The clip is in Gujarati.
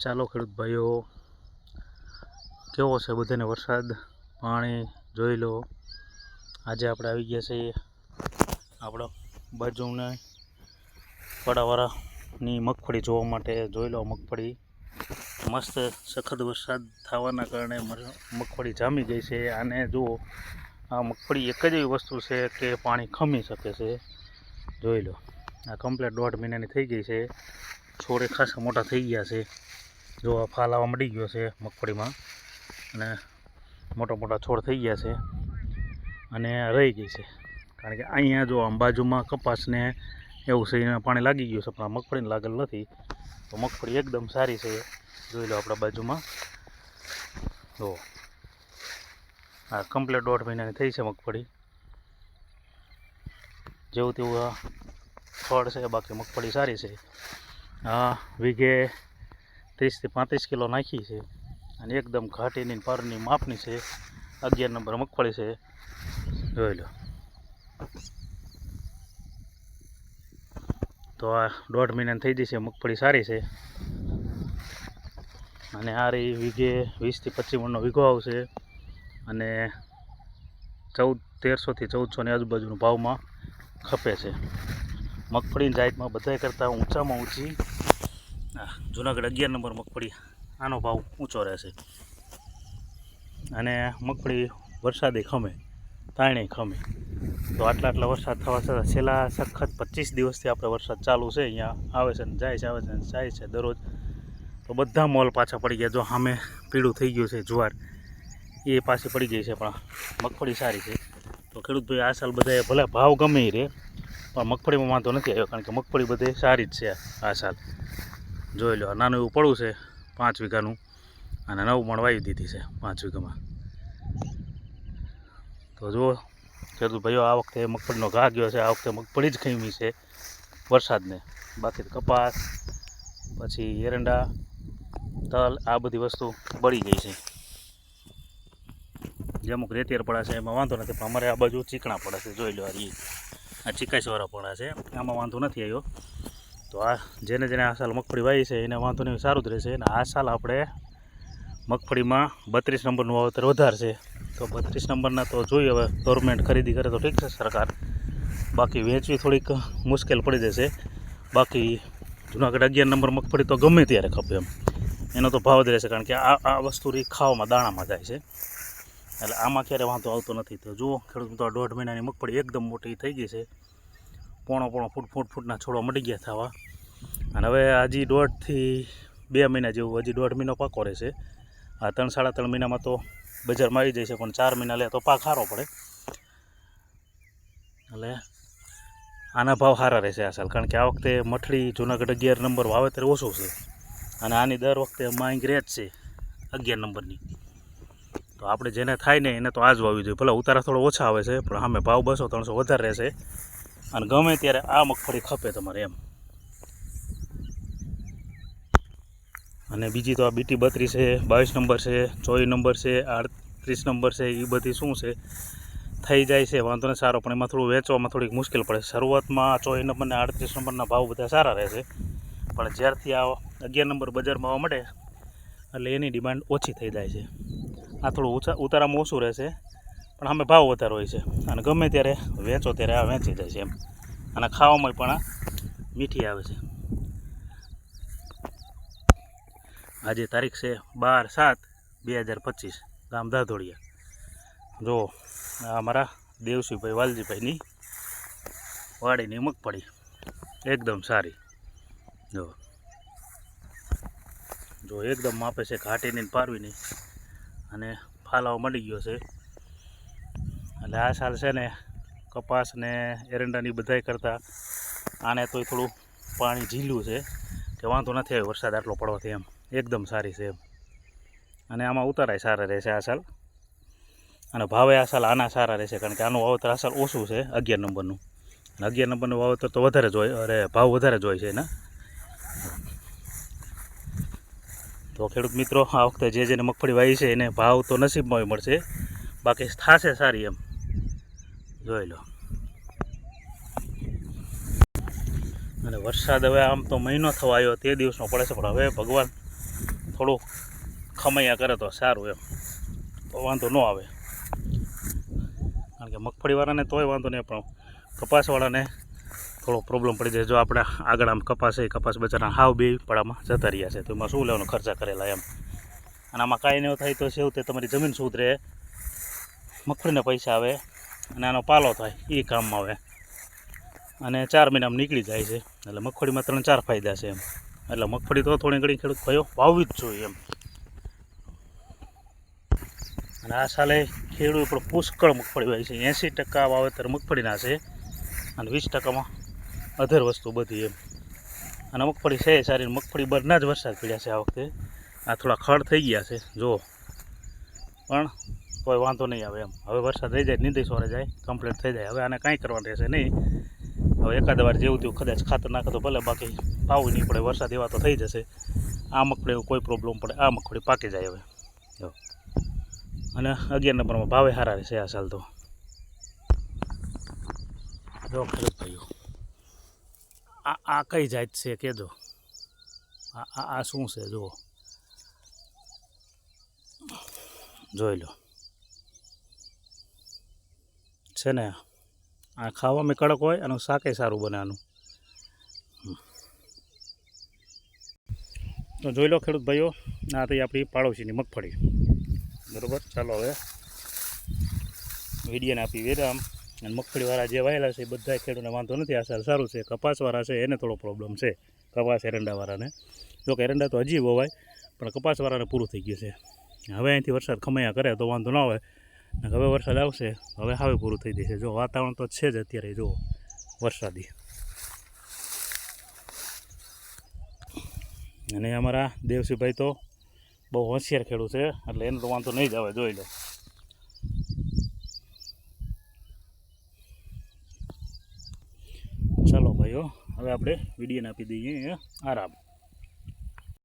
ચાલો ખેડૂત ભાઈઓ, કેવો છે બધાને વરસાદ? પાણી જોઈ લો. આજે આપણે આવી ગયા છીએ આપણો બાજુને પડાવાળાની મગફળી જોવા માટે. જોઈ લો મગફળી. મસ્ત સખત વરસાદ થવાના કારણે મગફળી જામી ગઈ છે. અને જુઓ, આ મગફળી એક જ એવી વસ્તુ છે કે પાણી ખમી શકે છે. જોઈ લો. આ કમ્પ્લેટ દોઢ મહિનાની થઈ ગઈ છે. છોડે ખાસા મોટા થઈ ગયા છે. જો ફાલ આવવા મળી ગયો છે મગફળીમાં અને મોટા મોટા છોડ થઈ ગયા છે અને રહી ગઈ છે. કારણ કે અહીંયા જો આમ બાજુમાં કપાસને એવું છે, એના પાણી લાગી ગયું છે, પણ આ મગફળીને લાગેલ નથી. તો મગફળી એકદમ સારી છે. જોઈ લો આપણા બાજુમાં. જો. આ કમ્પ્લેટ દોઢ મહિનાની થઈ છે મગફળી. જેવું તેવું ફળ છે, બાકી મગફળી સારી છે. આ વીઘે ત્રીસથી પાંત્રીસ કિલો નાખી છે અને એકદમ ઘાટીની પારની માપની છે. અગિયાર નંબર મગફળી છે. જોઈ લો. તો આ દોઢ મહિનાની થઈ જશે, મગફળી સારી છે. અને આ રહી વીઘે વીસથી પચીસ મણનો વીઘો આવશે. અને ચૌદ, તેરસોથી ચૌદસોની આજુબાજુના ભાવમાં ખપે છે. મગફળીની જાતમાં બધાય કરતાં ઊંચામાં ઊંચી જુનાગઢ અગિયાર નંબર મગફળી. આનો ભાવ ઊંચો રહેશે અને મગફળી વરસાદે ખમે, તાણે ખમે. તો આટલા આટલા વરસાદ થવા છતાં છેલ્લા સખત પચીસ દિવસથી આપણે વરસાદ ચાલુ છે, અહીંયા આવે છે ને જાય છે, આવે છે ને જાય છે દરરોજ. તો બધા મોલ પાછા પડી ગયા. જો સામે પીળું થઈ ગયું છે, જુવાર. એ પાછી પડી ગઈ છે, પણ મગફળી સારી છે. તો ખેડૂત ભાઈ આ સાલ બધાએ ભલે ભાવ ગમે રહે પણ મગફળીમાં વાંધો નથી આવ્યો, કારણ કે મગફળી બધે સારી જ છે આ સાલ. જોઈ લો, નાનું એવું પડવું છે, પાંચ વીઘાનું. અને નવું મણ વાવી દીધી છે, પાંચ વીઘામાં. તો જુઓ, ખેડૂત ભાઈઓ, આ વખતે મગફળીનો ઘા ગયો છે, આ વખતે મગફળી જ ખીમી છે, વરસાદને. બાકી કપાસ, પછી એરંડા, તલ, આ બધી વસ્તુ બળી ગઈ છે. જે અમુક રેતીર પડે છે, એમાં વાંધો નથી, પણ અમારે આ બાજુ ચીકણા પડે છે, જોઈ લો આ. આ ચીકાશવાળા પડા છે, આમાં વાંધો નથી આવ્યો. તો આ જેને જેને આ સાલ મગફળી વાવી છે, એને વાંધો નહીં, સારું જ રહેશે. અને આ સાલ આપણે મગફળીમાં બત્રીસ નંબરનું વાવેતર વધારે છે તો બત્રીસ નંબરના તો જોઈએ હવે ગવર્મેન્ટ ખરીદી કરે તો ઠીક છે સરકાર. બાકી વેચવી થોડીક મુશ્કેલ પડી જશે. બાકી જુનાગઢ અગિયાર નંબર મગફળી તો ગમે ત્યારે ખપે એમ. એનો તો ભાવ જ રહેશે, કારણ કે આ આ વસ્તુ રી ખાવામાં દાણામાં જાય છે. એટલે આમાં ક્યારે વાંધો આવતો નથી. તો જુઓ ખેડૂત મિત્રો દોઢ મહિનાની મગફળી એકદમ મોટી થઈ ગઈ છે. પોણો પોણો ફૂટ ફૂટ, ફૂટના છોડવા મટી ગયા થવા અને હવે હજી દોઢથી બે મહિના જેવું હજી દોઢ મહિનો પાકો રહેશે. આ ત્રણ સાડા ત્રણ મહિનામાં તો બજારમાં આવી છે પણ ચાર મહિના લે તો પાક સારો પડે. એટલે આના ભાવ સારા રહેશે આ સાલ, કારણ કે આ વખતે મઠડી જુનાગઢ અગિયાર નંબર વાવેતર ઓછું છે. અને આની દર વખતે માંગ રહે જ છે અગિયાર નંબરની. તો આપણે જેને થાય ને એને તો આ જ વાવી જોઈએ. ભલે ઉતારા થોડો ઓછા આવે છે, પણ સામે ભાવ બસો ત્રણસો વધારે રહેશે. અને ગમે ત્યારે આ મગફળી ખપે તમારે એમ. અને બીજી તો આ બીટી બત્રીસ છે, બાવીસ નંબર છે, ચોવીસ નંબર છે, આડત્રીસ નંબર છે એ બધી શું છે? થઈ જાય છે, વાંધો નહીં, સારો, પણ એમાં થોડું વેચવામાં થોડીક મુશ્કેલ પડે. શરૂઆતમાં ચોવીસ નંબર ને આડત્રીસ નંબરના ભાવ બધા સારા રહેશે પણ જ્યારથી આ અગિયાર નંબર બજારમાં આવવા મળે એટલે એની ડિમાન્ડ ઓછી થઈ જાય છે. આ થોડું ઓછા, ઉતારામાં ઓછું રહેશે પણ અમે ભાવ વધારે હોય છે. અને ગમે ત્યારે વેચો, ત્યારે આ વેચી જાય છે એમ. અને ખાવામાં પણ આ મીઠી આવે છે. આજે તારીખ છે બાર સાત બે હજાર પચીસ, ગામ ધાધોડિયા જો, આ અમારા દેવસિંહભાઈ વાલજીભાઈની વાડીની મગફળી એકદમ સારી. જો. જો, એકદમ માપે છે ઘાટીની પારવીની. અને ફાલાવો મળી ગયો છે. એટલે આ સાલ છે ને, કપાસ ને એરંડાની બધાય કરતાં આને તોય થોડું પાણી ઝીલું છે, કે વાંધો નથી આવ્યો વરસાદ આટલો પડવાથી એમ. એકદમ સારી છે એમ. અને આમાં ઉતારાય સારા રહેશે આ સાલ. અને ભાવે આ સાલ, આના સારા રહેશે, કારણ કે આનું વાવેતર આ સાલ ઓછું છે, અગિયાર નંબરનું. અને અગિયાર નંબરનું વાવેતર તો વધારે જ હોય, અરે ભાવ વધારે જ છે એના. તો ખેડૂત મિત્રો, આ વખતે જે જેને મગફળી વાવી છે, એને ભાવ તો નસીબમાં મળશે. બાકી થશે સારી એમ. જોઈ લો. અને વરસાદ હવે આમ તો મહિનો થવા આવ્યો, તે દિવસનો પડે છે, પણ હવે ભગવાન થોડું ખમૈયા કરે તો સારું એમ. તો વાંધો ન આવે. કારણ કે મગફળીવાળાને તોય વાંધો નહીં, પણ કપાસવાળાને થોડો પ્રોબ્લેમ પડી જાય. જો આપણે આગળ આમ કપાસ એ કપાસ બજારના હાવ બે પડામાં જતા રહ્યા છે. તો એમાં શું લેવાનો ખર્ચા કરેલા એમ. અને આમાં કાંઈ નહીં થાય તો તે તમારી જમીન સુધરે. મગફળીના પૈસા આવે અને આનો પાલો થાય એ કામમાં આવે. અને ચાર મહિનામાં નીકળી જાય છે. એટલે મગફળીમાં ત્રણ ચાર ફાયદા છે એમ. એટલે મગફળી તો થોડી ઘણી ખેડૂત ભાઈઓ વાવવી જ જોઈએ એમ. અને આ સાલે ખેડૂત પણ પુષ્કળ મગફળી હોય છે. એંસી ટકા વાવેતર મગફળીના છે અને વીસ ટકામાં અધર વસ્તુ બધી એમ. અને મગફળી છે સારી, મગફળી બરના જ વરસાદ પડ્યા છે આ વખતે. આ થોડા ખડ થઈ ગયા છે, જુઓ. પણ કોઈ વાંધો નહીં આવે એમ. હવે વરસાદ રહી જાય, નીંદી સોરે જાય કમ્પ્લીટ થઈ જાય. હવે આને કાંઈ કરવાનું રહેશે નહીં. હવે એકાદ વાર જેવું તેવું કદાચ ખાતર નાખે તો ભલે, બાકી પાવું નહીં પડે, વરસાદ એવા તો થઈ જશે. આ મગફળી કોઈ પ્રોબ્લેમ પડે, આ મગફળી પાકી જાય હવે. અને અગિયાર નંબરમાં ભાવે સારા રહેશે આ સાલ તો. જો ખેડૂત થયું આ આ કઈ જાત છે કહેજો. આ આ આ શું છે? જુઓ. જોઈ લો. છે ને, આ ખાવામાં કડક હોય અને શાકે સારું બને આનું તો જોઈ લો ખેડૂત ભાઈઓ, આ થઈ આપણી પાડોશીની મગફળી. બરોબર? ચાલો હવે વીડિયાને આપી વિરામ. અને મગફળીવાળા જે વાયેલા છે, એ બધા ખેડૂતને વાંધો નથી. આ સારું છે, કપાસવાળા છે, એને થોડો પ્રોબ્લેમ છે, કપાસ એરંડાવાળાને. જો કે એરંડા તો હજી વવાય, પણ કપાસવાળાને પૂરું થઈ ગયું છે. હવે અહીંથી વરસાદ ખમૈયા કરે તો વાંધો ના આવે. હવે વરસાદ આવશે, હવે હવે પૂરું થઈ જશે. જો વાતાવરણ તો છે જ અત્યારે જો વરસાદી. અને અમારા દેવસીભાઈ તો બહુ હોશિયાર ખેડૂત છે, એટલે એનો તો વાંધો નહીં જ આવે, જોઈ લો. ચાલો ભાઈઓ, હવે આપણે વિડીયોને આપી દઈએ આરામ.